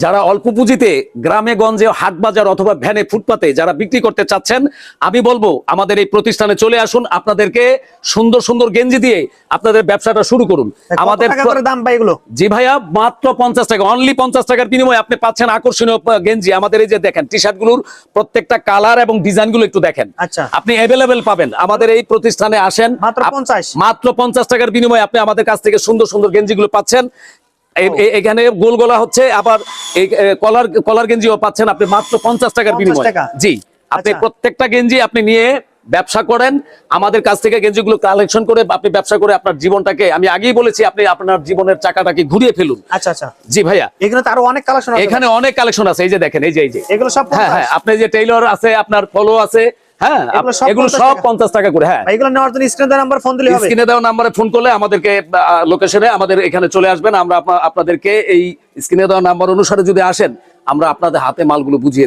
যারা অল্প পুঁজিতে গ্রামে গঞ্জে হাট বাজার অথবা ভ্যানে ফুটপাতে যারা বিক্রি করতে চাচ্ছেন আমি বলব আমাদের এই প্রতিষ্ঠানে চলে আসুন। আপনাদেরকে সুন্দর সুন্দর গেঞ্জি দিয়ে আপনাদের ব্যবসাটা শুরু করুন। আমাদের দাম পাই এগুলো? জি ভাইয়া মাত্র পঞ্চাশ টাকা অনলি পঞ্চাশ টাকার বিনিময়ে আপনি পাচ্ছেন আকর্ষণীয় গেঞ্জি। আমাদের এই যে দেখেন টি শার্টগুলোর প্রত্যেকটা কালার এবং ডিজাইনগুলো একটু দেখেন। আচ্ছা। আপনি অ্যাভেলেবেল পাবেন। আমাদের এই প্রতিষ্ঠানে আসেন। মাত্র 50 মাত্র পঞ্চাশ টাকার বিনিময়ে আপনি আমাদের কাছ থেকে সুন্দর সুন্দর গেঞ্জি গুলো পাচ্ছেন। এখানে গোল গলা হচ্ছে আবার কলার কলার গেঞ্জিও পাচ্ছেন আপনি মাত্র পঞ্চাশ টাকার 50 বিনিময়ে। জি আপনি আচ্ছা। প্রত্যেকটা গেঞ্জি আপনি নিয়ে ব্যবসা করেন আমাদের কাছ থেকে গেঞ্জিগুলো কালেকশন করে আপনি ব্যবসা করে আপনার জীবনটাকে আমি আগেই বলেছি আপনি আপনার জীবনের চাকাটাকে ঘুরিয়ে ফেলুন। আচ্ছা আচ্ছা। জি ভাইয়া। এখানে তো আরও অনেক কালেকশন এখানে অনেক কালেকশন আছে এই যে দেখেন এই যে এই যে। এগুলো সব হ্যাঁ হ্যাঁ আপনি যে টেইলর আছে আপনার ফলো আছে হ্যাঁ এগুলো সব এগুলো 50 সব পঞ্চাশ টাকা। করে হ্যাঁ। এগুলো নেওয়ার জন্য স্ক্রিনে দেওয়া নাম্বার ফোন দিলে স্ক্রিনে দেওয়া নাম্বারে ফোন করলে আমাদেরকে লোকেশনে আমাদের এখানে চলে আসবেন। আমরা আপনা- আপনাদেরকে এই স্ক্রিনে দেওয়া নাম্বার অনুসারে যদি আসেন আমরা আপনাদের হাতে মালগুলো বুঝিয়ে